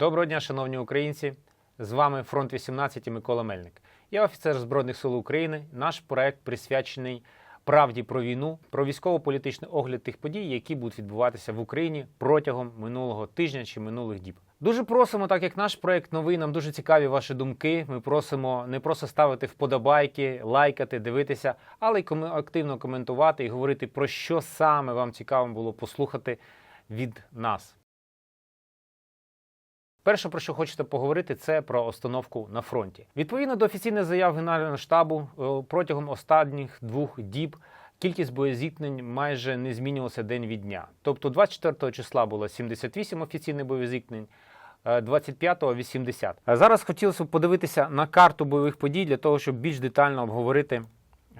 Доброго дня, шановні українці! З вами Фронт 18 і Микола Мельник. Я офіцер Збройних сил України. Наш проект присвячений правді про війну, про військово-політичний огляд тих подій, які будуть відбуватися в Україні протягом минулого тижня чи минулих діб. Дуже просимо, так як наш проект новий, нам дуже цікаві ваші думки. Ми просимо не просто ставити вподобайки, лайкати, дивитися, але й активно коментувати і говорити про що саме вам цікаво було послухати від нас. Перше, про що хочете поговорити, це про остановку на фронті. Відповідно до офіційних заяв Генерального штабу, е, протягом останніх двох діб кількість боєзіткнень майже не змінювалася день від дня. Тобто 24 числа було 78 офіційних боєзіткнень, е, 25-го 80. А зараз хотілося б подивитися на карту бойових подій для того, щоб більш детально обговорити,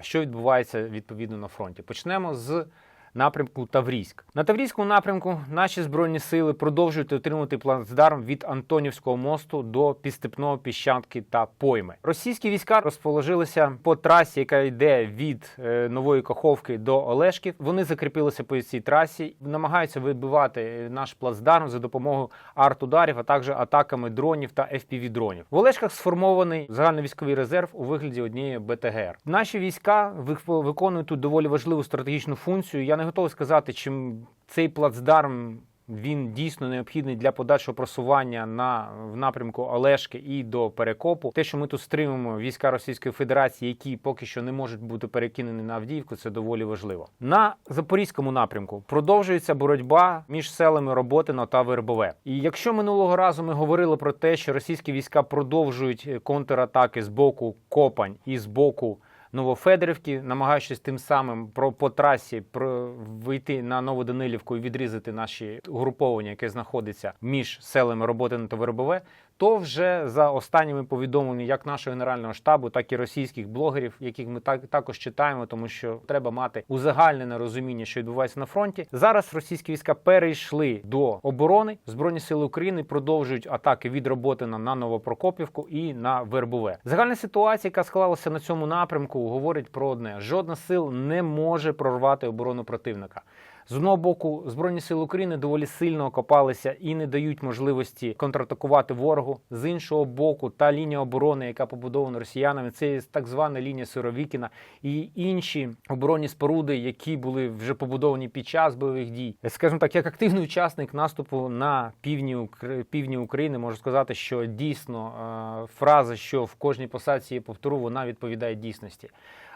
що відбувається відповідно на фронті. Почнемо з напрямку Таврійськ. На Таврійському напрямку наші збройні сили продовжують отримувати плацдарм від Антонівського мосту до Підстепного Піщанки та Пойми. Російські війська розположилися по трасі, яка йде від е, Нової Каховки до Олешків. Вони закріпилися по цій трасі, намагаються вибивати е, наш плацдарм за допомогою арт-ударів, а також атаками дронів та fpv дронів. В Олешках сформований загальновійськовий резерв у вигляді однієї БТГР. Наші війська виконують тут доволі важливу стратегічну функцію. Я не готовий сказати, чим цей плацдарм. Він дійсно необхідний для подальшого просування на в напрямку Олешки і до Перекопу. Те, що ми тут стримуємо війська Російської Федерації, які поки що не можуть бути перекинені на Авдіївку, це доволі важливо. На запорізькому напрямку продовжується боротьба між селами Роботино та Вербове. І якщо минулого разу ми говорили про те, що російські війська продовжують контратаки з боку Копань і з боку. Новофедерівки, намагаючись тим самим про по трасі про вийти на Новоданилівку і відрізати наші угруповання, яке знаходиться між селами Роботино та Вербове, то вже за останніми повідомленнями як нашого генерального штабу, так і російських блогерів, яких ми так також читаємо, тому що треба мати узагальнене розуміння, що відбувається на фронті. Зараз російські війська перейшли до оборони. Збройні сили України продовжують атаки від Роботина на Новопрокопівку і на Вербове. Загальна ситуація, яка склалася на цьому напрямку, говорить про одне: жодна сил не може прорвати оборону противника. З одного боку, збройні сили України доволі сильно окопалися і не дають можливості контратакувати ворогу. З іншого боку, та лінія оборони, яка побудована росіянами, це так звана лінія Сировікіна і інші оборонні споруди, які були вже побудовані під час бойових дій. Скажімо так, як активний учасник наступу на півдні півдні України, можу сказати, що дійсно е, фраза, що в кожній посадці є повтору, вона відповідає дійсності.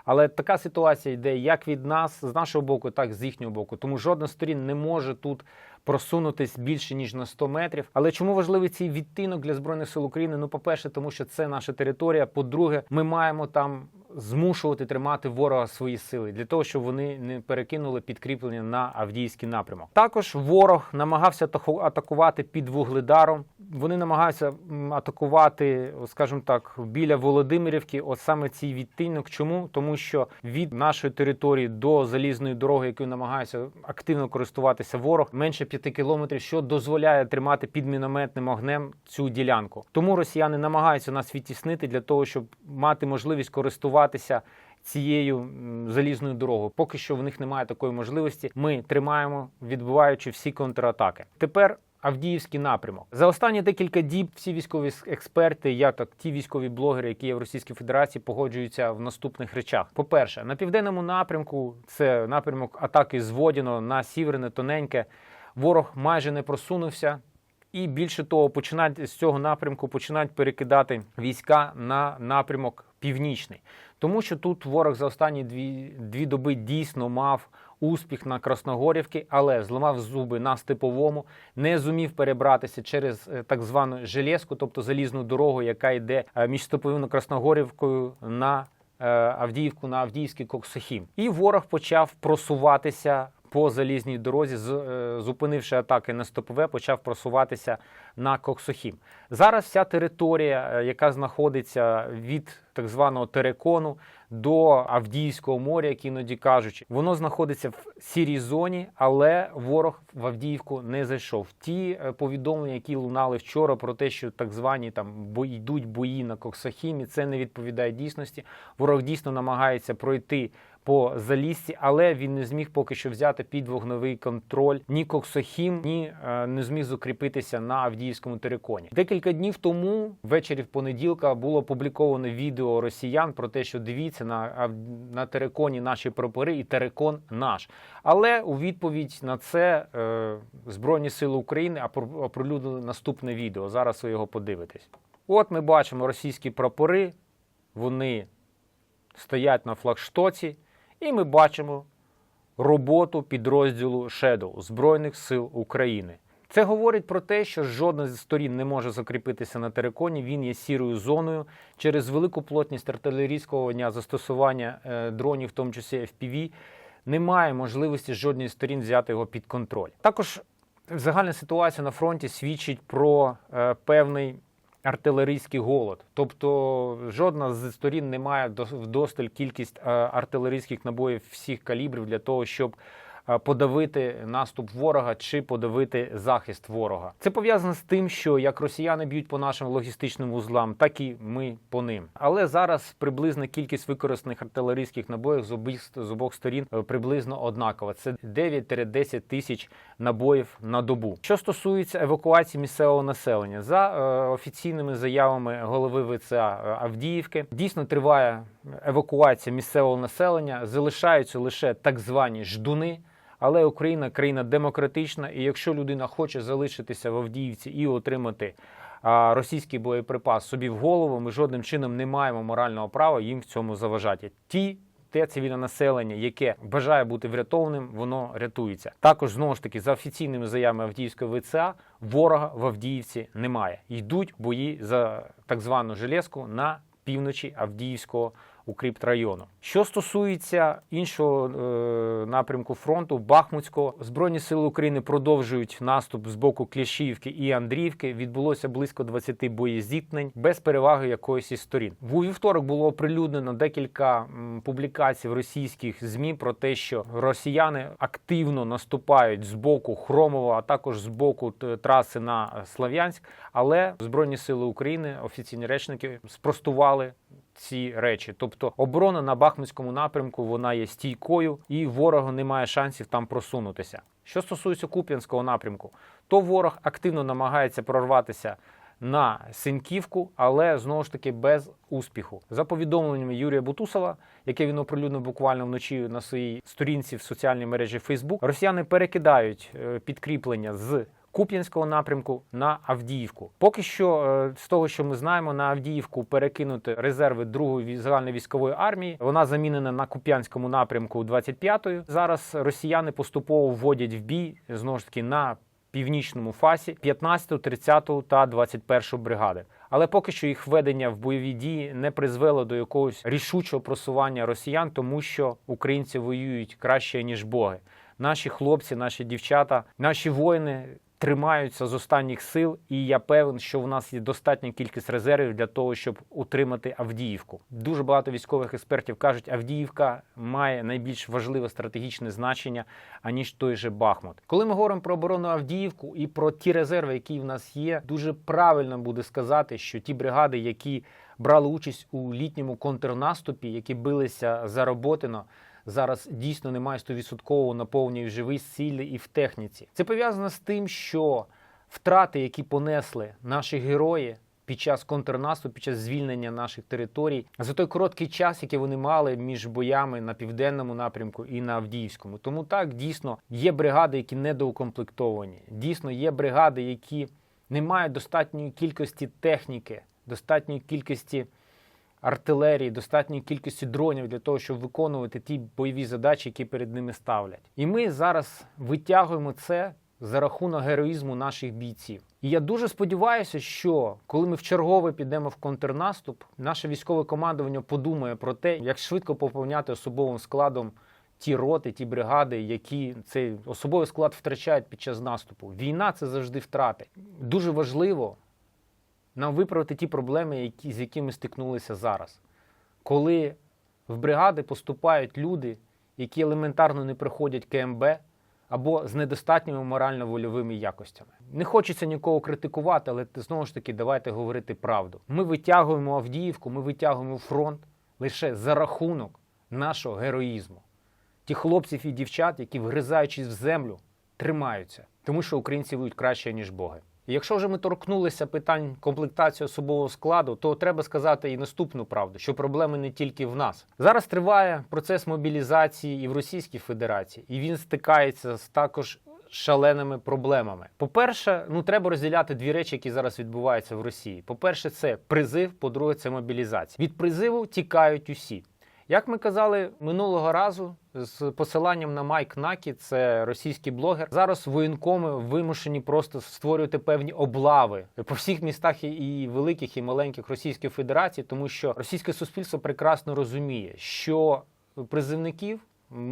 Але така ситуація йде як від нас, з нашого боку, так і з їхнього боку. Тому жодна сторін не може тут просунутись більше ніж на 100 метрів. Але чому важливий цей відтинок для збройних сил України? Ну, по-перше, тому що це наша територія. По-друге, ми маємо там змушувати тримати ворога свої сили для того, щоб вони не перекинули підкріплення на Авдіївський напрямок. Також ворог намагався атаку- атакувати під вугледаром. Вони намагаються атакувати, скажімо так, біля Володимирівки. От саме цей відтинок. Чому? Тому що від нашої території до залізної дороги, якою намагається активно користуватися ворог, менше п'яти кілометрів, що дозволяє тримати під мінометним огнем цю ділянку. Тому росіяни намагаються нас відтіснити для того, щоб мати можливість користуватися цією залізною дорогою. Поки що в них немає такої можливості. Ми тримаємо, відбиваючи всі контратаки. Тепер. Авдіївський напрямок за останні декілька діб всі військові експерти, я так ті військові блогери, які є в Російській Федерації, погоджуються в наступних речах. По-перше, на південному напрямку це напрямок атаки з Водіно на сіверне тоненьке. Ворог майже не просунувся. І більше того, починають з цього напрямку починають перекидати війська на напрямок північний, тому що тут ворог за останні дві, дві доби дійсно мав успіх на Красногорівки, але зламав зуби на степовому, не зумів перебратися через е, так звану железку, тобто залізну дорогу, яка йде е, між степовою Красногорівкою на е, Авдіївку на Авдіївський Коксохім. І ворог почав просуватися по залізній дорозі, е, зупинивши атаки на стопове, почав просуватися на Коксохім. Зараз вся територія, е, яка знаходиться від так званого Терекону до Авдіївського моря, як іноді кажуть, воно знаходиться в сірій зоні, але ворог в Авдіївку не зайшов. Ті е, повідомлення, які лунали вчора про те, що так звані там бої йдуть бої на Коксохімі, це не відповідає дійсності. Ворог дійсно намагається пройти по залізці, але він не зміг поки що взяти під вогновий контроль ні Коксохім, ні е, не зміг закріпитися на Авдіївському териконі. Декілька днів тому, ввечері в понеділка, було опубліковано відео росіян про те, що дивіться на, на териконі наші прапори і терикон наш. Але у відповідь на це е, Збройні Сили України опр- оприлюднили наступне відео. Зараз ви його подивитесь. От ми бачимо російські прапори, вони стоять на флагштоці, і ми бачимо роботу підрозділу Shadow Збройних сил України. Це говорить про те, що жодна з сторін не може закріпитися на териконі. Він є сірою зоною через велику плотність артилерійського дня застосування е, дронів, в тому числі FPV, немає можливості жодної з сторін взяти його під контроль. Також загальна ситуація на фронті свідчить про е, певний артилерійський голод. Тобто жодна з сторін не має дос- вдосталь кількість е, артилерійських набоїв всіх калібрів для того, щоб подавити наступ ворога чи подавити захист ворога. Це пов'язано з тим, що як росіяни б'ють по нашим логістичним вузлам, так і ми по ним. Але зараз приблизна кількість використаних артилерійських набоїв з обох, з обох сторін е, приблизно однакова. Це 9-10 тисяч набоїв на добу. Що стосується евакуації місцевого населення, за е, офіційними заявами голови ВЦА е, Авдіївки, дійсно триває евакуація місцевого населення. Залишаються лише так звані ждуни. Але Україна країна демократична, і якщо людина хоче залишитися в Авдіївці і отримати російський боєприпас собі в голову, ми жодним чином не маємо морального права їм в цьому заважати. Ті те цивільне населення, яке бажає бути врятованим, воно рятується. Також знову ж таки за офіційними заявами Авдіївської ВЦА ворога в Авдіївці немає. Йдуть бої за так звану железку на півночі Авдіївського укріпрайону. Що стосується іншого е, напрямку фронту, Бахмутського, Збройні сили України продовжують наступ з боку Кліщівки і Андріївки. Відбулося близько 20 боєзіткнень без переваги якоїсь із сторін. У вівторок було оприлюднено декілька публікацій в російських змі про те, що росіяни активно наступають з боку Хромова, а також з боку траси на Слав'янськ. Але Збройні сили України, офіційні речники, спростували ці речі. Тобто оборона на Бахмутському напрямку вона є стійкою, і ворогу немає шансів там просунутися. Що стосується Куп'янського напрямку, то ворог активно намагається прорватися на Синьківку, але знову ж таки без успіху. За повідомленнями Юрія Бутусова, яке він оприлюднив буквально вночі на своїй сторінці в соціальній мережі Facebook, росіяни перекидають е, підкріплення з Куп'янського напрямку на Авдіївку. Поки що, е, з того, що ми знаємо, на Авдіївку перекинути резерви другої загальної військової армії. Вона замінена на Куп'янському напрямку 25-ї. Зараз росіяни поступово вводять в бій знову ж таки на північному фасі 15, 30 та 21 бригади. Але поки що їх введення в бойові дії не призвело до якогось рішучого просування росіян, тому що українці воюють краще ніж боги. Наші хлопці, наші дівчата, наші воїни тримаються з останніх сил, і я певен, що в нас є достатня кількість резервів для того, щоб утримати Авдіївку. Дуже багато військових експертів кажуть, Авдіївка має найбільш важливе стратегічне значення аніж той же Бахмут. Коли ми говоримо про оборону Авдіївку і про ті резерви, які в нас є, дуже правильно буде сказати, що ті бригади, які брали участь у літньому контрнаступі, які билися за Роботино, зараз дійсно немає 100% наповнення в живій силі і в техніці. Це пов'язано з тим, що втрати, які понесли наші герої. Під час контрнаступу, під час звільнення наших територій за той короткий час, який вони мали між боями на південному напрямку і на Авдіївському. Тому так дійсно є бригади, які недоукомплектовані. Дійсно є бригади, які не мають достатньої кількості техніки, достатньої кількості артилерії, достатньої кількості дронів для того, щоб виконувати ті бойові задачі, які перед ними ставлять. І ми зараз витягуємо це за рахунок героїзму наших бійців. І я дуже сподіваюся, що коли ми в чергове підемо в контрнаступ, наше військове командування подумає про те, як швидко поповняти особовим складом ті роти, ті бригади, які цей особовий склад втрачають під час наступу. Війна це завжди втрати. Дуже важливо нам виправити ті проблеми, які, з якими стикнулися зараз. Коли в бригади поступають люди, які елементарно не приходять КМБ або з недостатніми морально-вольовими якостями. Не хочеться нікого критикувати, але знову ж таки давайте говорити правду. Ми витягуємо Авдіївку, ми витягуємо фронт лише за рахунок нашого героїзму. Ті хлопців і дівчат, які, вгризаючись в землю, тримаються, тому що українці воюють краще, ніж боги. Якщо вже ми торкнулися питань комплектації особового складу, то треба сказати і наступну правду, що проблеми не тільки в нас. Зараз триває процес мобілізації і в Російській Федерації, і він стикається з також шаленими проблемами. По-перше, ну треба розділяти дві речі, які зараз відбуваються в Росії. По-перше, це призив, по-друге, це мобілізація. Від призиву тікають усі. Як ми казали минулого разу, з посиланням на Майк Накі, це російський блогер. Зараз воєнкоми вимушені просто створювати певні облави по всіх містах і- великих, і маленьких Російської Федерації, тому що російське суспільство прекрасно розуміє, що призивників.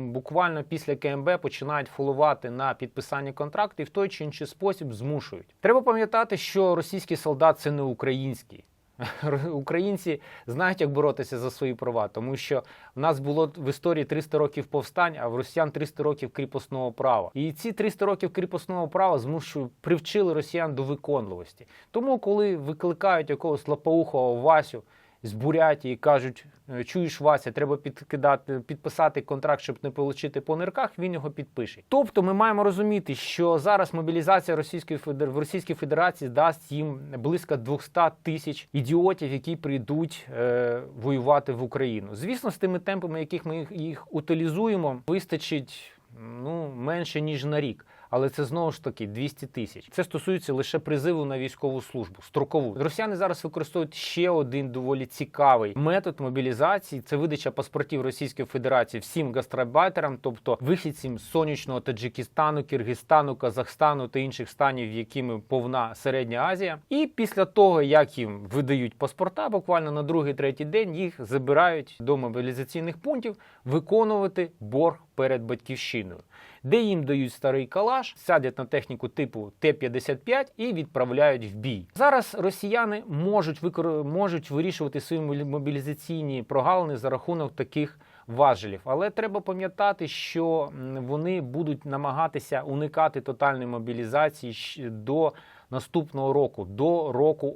Буквально після КМБ починають фолувати на підписання контракту і в той чи інший спосіб змушують. Треба пам'ятати, що російський солдат це не український. Українці знають, як боротися за свої права, тому що в нас було в історії 300 років повстань, а в росіян 300 років кріпосного права. І ці 300 років кріпосного права змушують привчили росіян до виконливості. Тому, коли викликають якогось лапоухого Васю з Бурятії кажуть: «Е, чуєш, Вася, треба підкидати, підписати контракт, щоб не отримати по нирках, він його підпише. Тобто, ми маємо розуміти, що зараз мобілізація Російської Федер... в Російській Федерації дасть їм близько 200 тисяч ідіотів, які прийдуть е, воювати в Україну. Звісно, з тими темпами, яких ми їх утилізуємо, вистачить ну менше ніж на рік. Але це знову ж таки 200 тисяч. Це стосується лише призиву на військову службу, строкову. Росіяни зараз використовують ще один доволі цікавий метод мобілізації. Це видача паспортів Російської Федерації всім гастарбайтерам, тобто вихідцям сонячного Таджикистану, Киргизстану, Казахстану та інших станів, якими повна середня Азія. І після того, як їм видають паспорта, буквально на другий-третій день їх забирають до мобілізаційних пунктів виконувати борг перед батьківщиною де їм дають старий калаш, сядять на техніку типу Т-55 і відправляють в бій. Зараз росіяни можуть викор... можуть вирішувати свої мобілізаційні прогалини за рахунок таких важелів, але треба пам'ятати, що вони будуть намагатися уникати тотальної мобілізації до наступного року, до року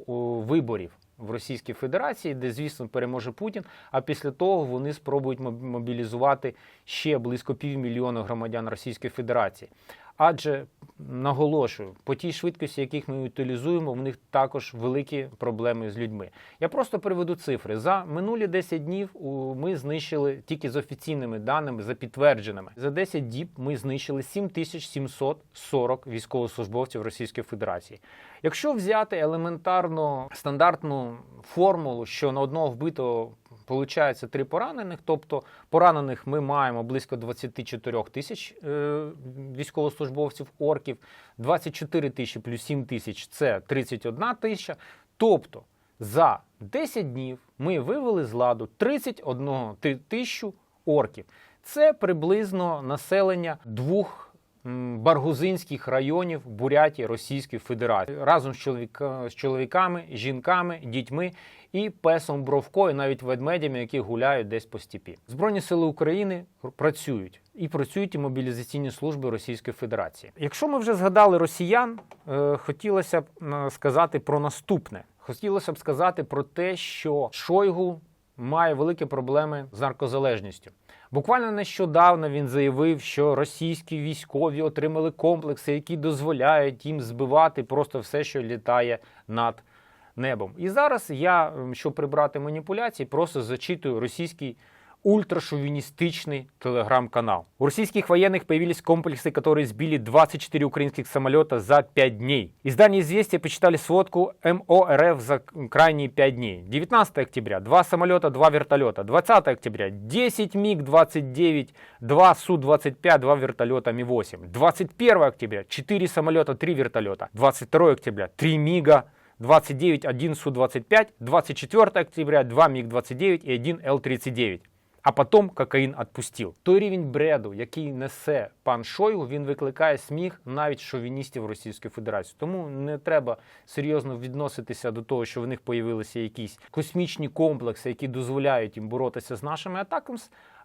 виборів. В Російській Федерації, де, звісно, переможе Путін. А після того вони спробують моб- мобілізувати ще близько півмільйона громадян Російської Федерації. Адже наголошую, по тій швидкості, яких ми утилізуємо, в них також великі проблеми з людьми. Я просто приведу цифри. За минулі 10 днів ми знищили тільки з офіційними даними, за підтвердженими. За 10 діб ми знищили 7740 військовослужбовців Російської Федерації. Якщо взяти елементарно стандартну формулу, що на одного вбитого Получається три поранених, тобто поранених ми маємо близько 24 тисяч е, військовослужбовців орків, 24 тисячі плюс 7 тисяч це 31 тисяча. Тобто за 10 днів ми вивели з ладу 31 ти- тисячу орків. Це приблизно населення двох баргузинських районів Бурятії Російської Федерації разом з, чоловіка, з чоловіками, жінками, дітьми і песом Бровко, і навіть ведмедями, які гуляють десь по степі. Збройні сили України працюють і працюють і мобілізаційні служби Російської Федерації. Якщо ми вже згадали росіян, е, хотілося б сказати про наступне. Хотілося б сказати про те, що Шойгу має великі проблеми з наркозалежністю. Буквально нещодавно він заявив, що російські військові отримали комплекси, які дозволяють їм збивати просто все, що літає над небом. І зараз я, щоб прибрати маніпуляції, просто зачитую російський ультрашовинистичный телеграм-канал. У российских военных появились комплексы, которые сбили 24 украинских самолета за 5 дней. Издание «Известия» почитали сводку МО РФ за крайние 5 дней. 19 октября – 2 самолета, 2 вертолета. 20 октября – 10 МиГ-29, 2 Су-25, 2 вертолета Ми-8. 21 октября – 4 самолета, 3 вертолета. 22 октября – 3 МиГа, 29, 1 Су-25, 24 октября 2 МиГ-29 і 1 Л-39. А потім кокаїн відпустив. Той рівень бреду, який несе пан Шойгу, він викликає сміх навіть шовіністів Російської Федерації. Тому не треба серйозно відноситися до того, що в них появилися якісь космічні комплекси, які дозволяють їм боротися з нашими атаками.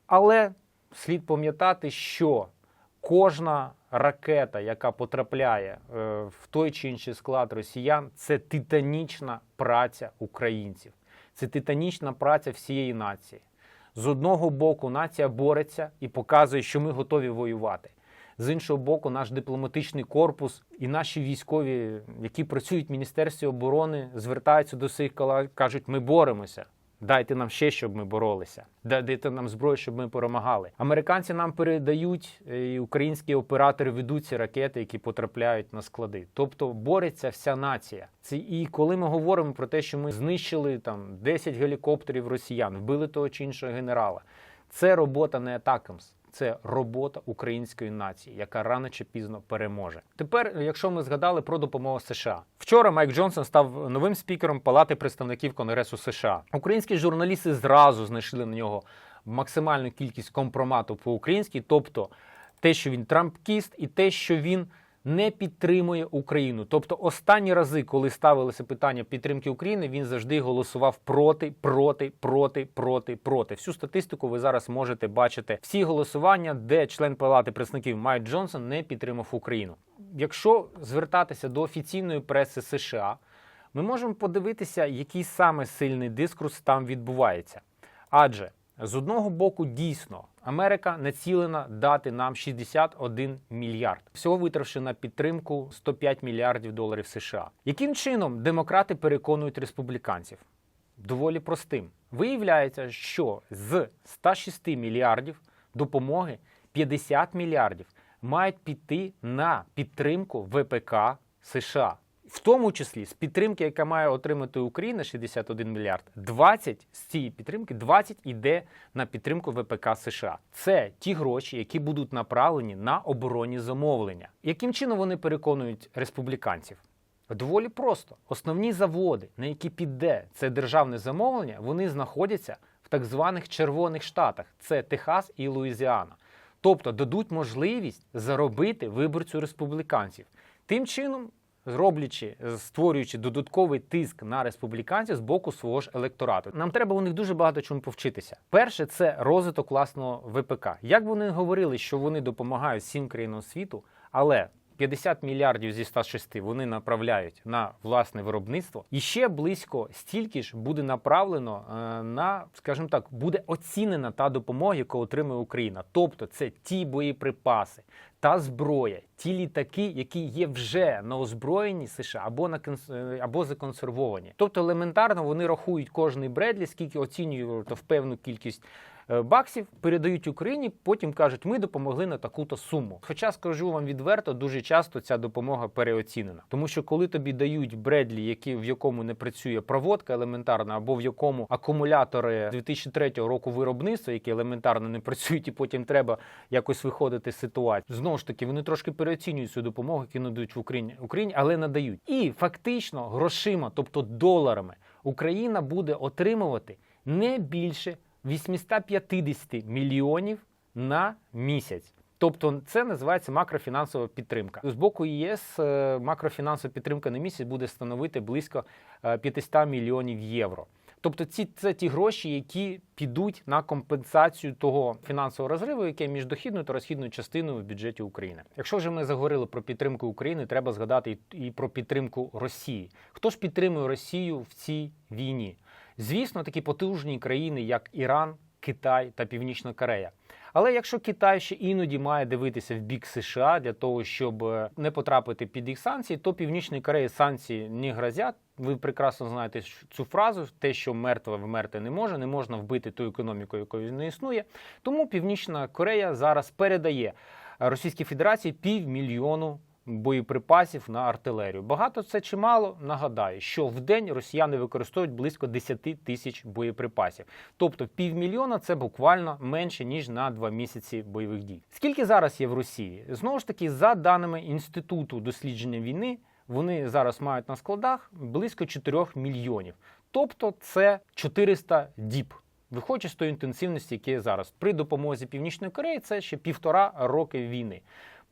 Але слід пам'ятати, що кожна ракета, яка потрапляє е, в той чи інший склад росіян, це титанічна праця українців, це титанічна праця всієї нації. З одного боку, нація бореться і показує, що ми готові воювати. З іншого боку, наш дипломатичний корпус і наші військові, які працюють в Міністерстві оборони, звертаються до своїх кажуть, ми боремося. Дайте нам ще, щоб ми боролися. Дайте нам зброю, щоб ми перемагали. Американці нам передають, е, і українські оператори ведуть ці ракети, які потрапляють на склади. Тобто бореться вся нація. Це і коли ми говоримо про те, що ми знищили там 10 гелікоптерів росіян, вбили того чи іншого генерала. Це робота не атакамс. Це робота української нації, яка рано чи пізно переможе. Тепер, якщо ми згадали про допомогу США, вчора Майк Джонсон став новим спікером Палати представників Конгресу США. Українські журналісти зразу знайшли на нього максимальну кількість компромату по українськи, тобто те, що він трампкіст, і те, що він не підтримує Україну. Тобто, останні рази, коли ставилося питання підтримки України, він завжди голосував проти, проти, проти, проти, проти. Всю статистику ви зараз можете бачити. Всі голосування, де член Палати представників Майк Джонсон не підтримав Україну. Якщо звертатися до офіційної преси США, ми можемо подивитися, який саме сильний дискурс там відбувається. Адже з одного боку, дійсно, Америка націлена дати нам 61 мільярд, всього витравши на підтримку 105 мільярдів доларів США. Яким чином демократи переконують республіканців? Доволі простим. Виявляється, що з 106 мільярдів допомоги 50 мільярдів мають піти на підтримку ВПК США. В тому числі з підтримки, яка має отримати Україна 61 мільярд, 20 з цієї підтримки 20 йде на підтримку ВПК США. Це ті гроші, які будуть направлені на оборонні замовлення. Яким чином вони переконують республіканців? Доволі просто. Основні заводи, на які піде це державне замовлення, вони знаходяться в так званих червоних штатах: це Техас і Луїзіана. Тобто дадуть можливість заробити виборцю республіканців. Тим чином роблячи, створюючи додатковий тиск на республіканців з боку свого ж електорату. Нам треба у них дуже багато чому повчитися. Перше, це розвиток власного ВПК. Як вони говорили, що вони допомагають всім країнам світу, але 50 мільярдів зі 106 вони направляють на власне виробництво, і ще близько стільки ж буде направлено е, на, скажімо так, буде оцінена та допомога, яку отримує Україна. Тобто це ті боєприпаси, та зброя, ті літаки, які є вже на озброєнні США або на е, або законсервовані. Тобто елементарно вони рахують кожний Бредлі, скільки оцінюють в певну кількість баксів, передають Україні, потім кажуть, ми допомогли на таку-то суму. Хоча скажу вам відверто, дуже часто ця допомога переоцінена, тому що коли тобі дають Бредлі, які в якому не працює проводка елементарна, або в якому акумулятори 2003 року виробництва, які елементарно не працюють, і потім треба якось виходити з ситуації. Знову ж таки, вони трошки переоцінюють цю допомогу, яку надають в Україні, Україні, але надають. І фактично грошима, тобто доларами, Україна буде отримувати не більше 850 мільйонів на місяць. Тобто це називається макрофінансова підтримка. З боку ЄС е, макрофінансова підтримка на місяць буде становити близько е, 500 мільйонів євро. Тобто ці це ті гроші, які підуть на компенсацію того фінансового розриву, яке між дохідною та розхідною частиною в бюджеті України. Якщо вже ми заговорили про підтримку України, треба згадати і про підтримку Росії. Хто ж підтримує Росію в цій війні? Звісно, такі потужні країни, як Іран, Китай та Північна Корея. Але якщо Китай ще іноді має дивитися в бік США для того, щоб е, не потрапити під їх санкції, то Північній Кореї санкції не грозять. Ви прекрасно знаєте цю фразу: те, що мертве вмерти не може, не можна вбити ту економіку, якої не існує. Тому Північна Корея зараз передає Російській Федерації півмільйону боєприпасів на артилерію. Багато це чи мало? Нагадаю, що в день росіяни використовують близько 10 тисяч боєприпасів. Тобто півмільйона це буквально менше ніж на два місяці бойових дій. Скільки зараз є в Росії? Знову ж таки, за даними інституту дослідження війни, вони зараз мають на складах близько 4 мільйонів. Тобто це 400 діб. Виходячи з тої інтенсивності, яка зараз. При допомозі Північної Кореї це ще півтора роки війни.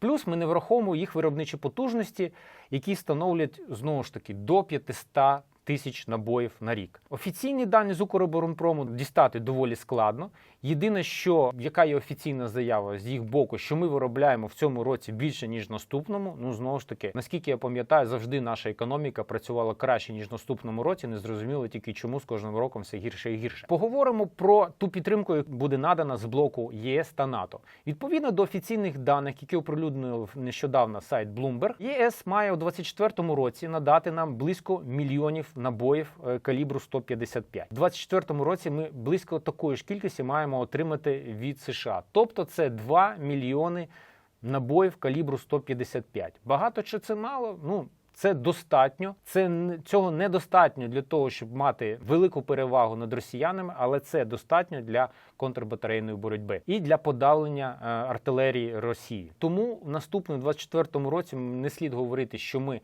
Плюс ми не враховуємо їх виробничі потужності, які становлять знову ж таки до 500 тисяч набоїв на рік. Офіційні дані з Укроборонпрому дістати доволі складно, Єдине, що яка є офіційна заява з їх боку, що ми виробляємо в цьому році більше ніж наступному. Ну знову ж таки, наскільки я пам'ятаю, завжди наша економіка працювала краще ніж наступному році. Не зрозуміло тільки чому з кожним роком все гірше і гірше. Поговоримо про ту підтримку, яка буде надана з блоку ЄС та НАТО. Відповідно до офіційних даних, які оприлюднив нещодавно сайт Bloomberg, ЄС має у 2024 році надати нам близько мільйонів набоїв е, калібру 155. У 2024 році ми близько такої ж кількості маємо отримати від США. Тобто це 2 мільйони набоїв калібру 155. Багато чи це мало? Ну. Це достатньо, це цього недостатньо для того, щоб мати велику перевагу над росіянами, але це достатньо для контрбатарейної боротьби і для подавлення е, артилерії Росії. Тому в наступному 24-му році не слід говорити, що ми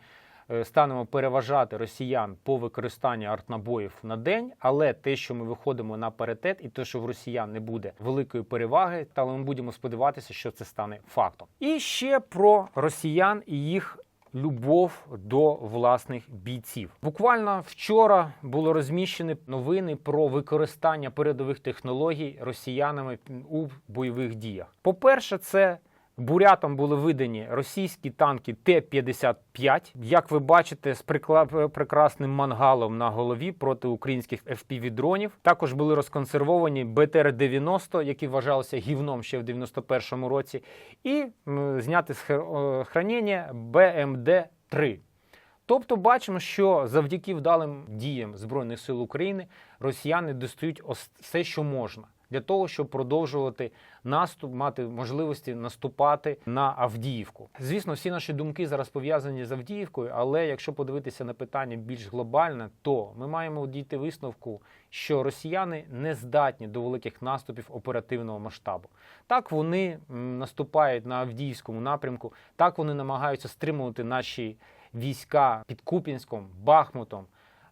станемо переважати росіян по використанню артнабоїв на день, але те, що ми виходимо на паритет, і те, що в росіян не буде великої переваги, та ми будемо сподіватися, що це стане фактом. І ще про росіян і їх. Любов до власних бійців. Буквально вчора було розміщені новини про використання передових технологій росіянами у бойових діях. По-перше, це бурятам були видані російські танки Т-55. Як ви бачите, з прекрасним мангалом на голові проти українських FPV-дронів. Також були розконсервовані БТР-90, які вважалися гівном ще в 91-му році, і зняти з е, хранення БМД-3. Тобто бачимо, що завдяки вдалим діям Збройних сил України росіяни достають все, що можна. Для того щоб продовжувати наступ, мати можливості наступати на Авдіївку. Звісно, всі наші думки зараз пов'язані з Авдіївкою, але якщо подивитися на питання більш глобальне, то ми маємо дійти висновку, що росіяни не здатні до великих наступів оперативного масштабу. Так вони наступають на Авдіївському напрямку, так вони намагаються стримувати наші війська під Купінськом, Бахмутом,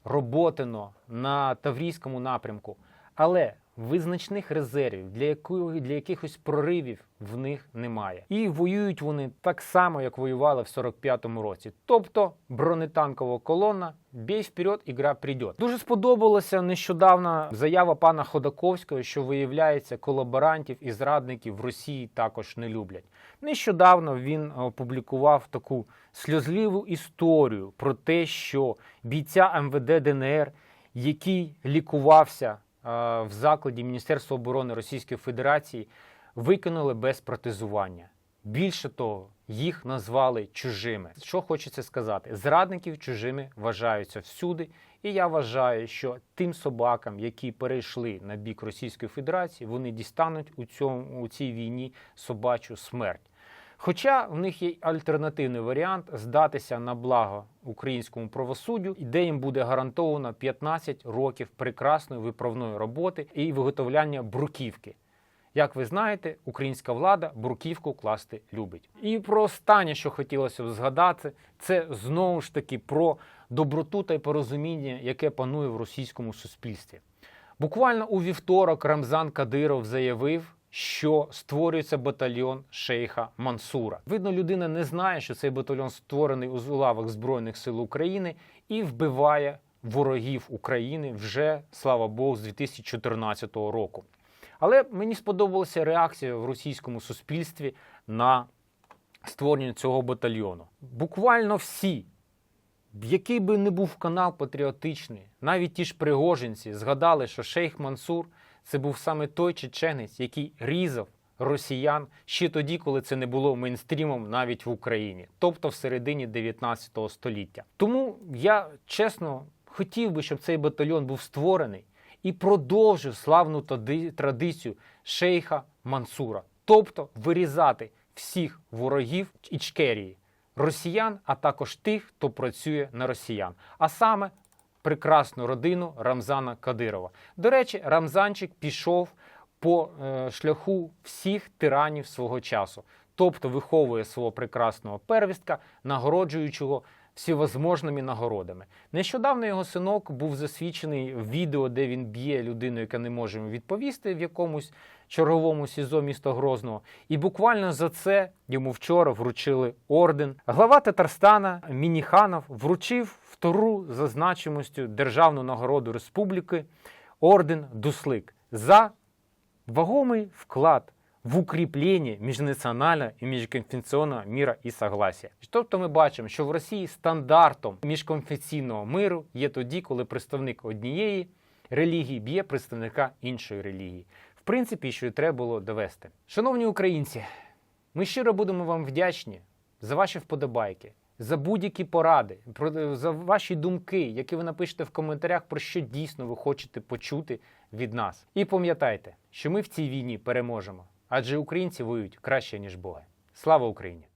Роботино на Таврійському напрямку. Але визначних резервів для якої для якихось проривів в них немає. І воюють вони так само, як воювали в 45-му році. Тобто бронетанкова колона бій вперед, ігра прийде. Дуже сподобалася нещодавно заява пана Ходаковського, що виявляється, колаборантів і зрадників в Росії також не люблять. Нещодавно він опублікував таку сльозливу історію про те, що бійця МВД ДНР, який лікувався в закладі Міністерства оборони Російської Федерації, виконали без протезування. Більше того, їх назвали чужими. Що хочеться сказати? Зрадників чужими вважаються всюди, і я вважаю, що тим собакам, які перейшли на бік Російської Федерації, вони дістануть у цьому у цій війні собачу смерть. Хоча в них є альтернативний варіант здатися на благо українському правосуддю, де їм буде гарантовано 15 років прекрасної виправної роботи і виготовляння бруківки. Як ви знаєте, українська влада бруківку класти любить. І про останнє, що хотілося б згадати, це знову ж таки про доброту та порозуміння, яке панує в російському суспільстві. Буквально у вівторок Рамзан Кадиров заявив, що створюється батальйон шейха Мансура. Видно, людина не знає, що цей батальйон створений у лавах Збройних сил України і вбиває ворогів України вже, слава Богу, з 2014 року. Але мені сподобалася реакція в російському суспільстві на створення цього батальйону. Буквально всі, який би не був канал патріотичний, навіть ті ж пригожинці згадали, що шейх Мансур це був саме той чеченець, який різав росіян ще тоді, коли це не було мейнстрімом навіть в Україні, тобто в середині 19 століття. Тому я чесно хотів би, щоб цей батальйон був створений і продовжив славну традицію шейха Мансура, тобто вирізати всіх ворогів Ічкерії, росіян, а також тих, хто працює на росіян, а саме прекрасну родину Рамзана Кадирова. До речі, Рамзанчик пішов по е, шляху всіх тиранів свого часу, тобто виховує свого прекрасного первістка, нагороджуючого всевозможними нагородами. Нещодавно його синок був засвідчений в відео, де він б'є людину, яка не може йому відповісти в якомусь черговому СІЗО міста Грозного. І буквально за це йому вчора вручили орден. Глава Татарстана Мініханов вручив втору за значимостю державну нагороду республіки орден Дуслик за вагомий вклад в укріплення міжнаціонального і міжконфесійного міра і согласия. Тобто ми бачимо, що в Росії стандартом міжконфесійного миру є тоді, коли представник однієї релігії б'є представника іншої релігії. Принципі, що і треба було довести. Шановні українці, ми щиро будемо вам вдячні за ваші вподобайки, за будь-які поради, за ваші думки, які ви напишете в коментарях, про що дійсно ви хочете почути від нас. І пам'ятайте, що ми в цій війні переможемо, адже українці воюють краще, ніж боги. Слава Україні!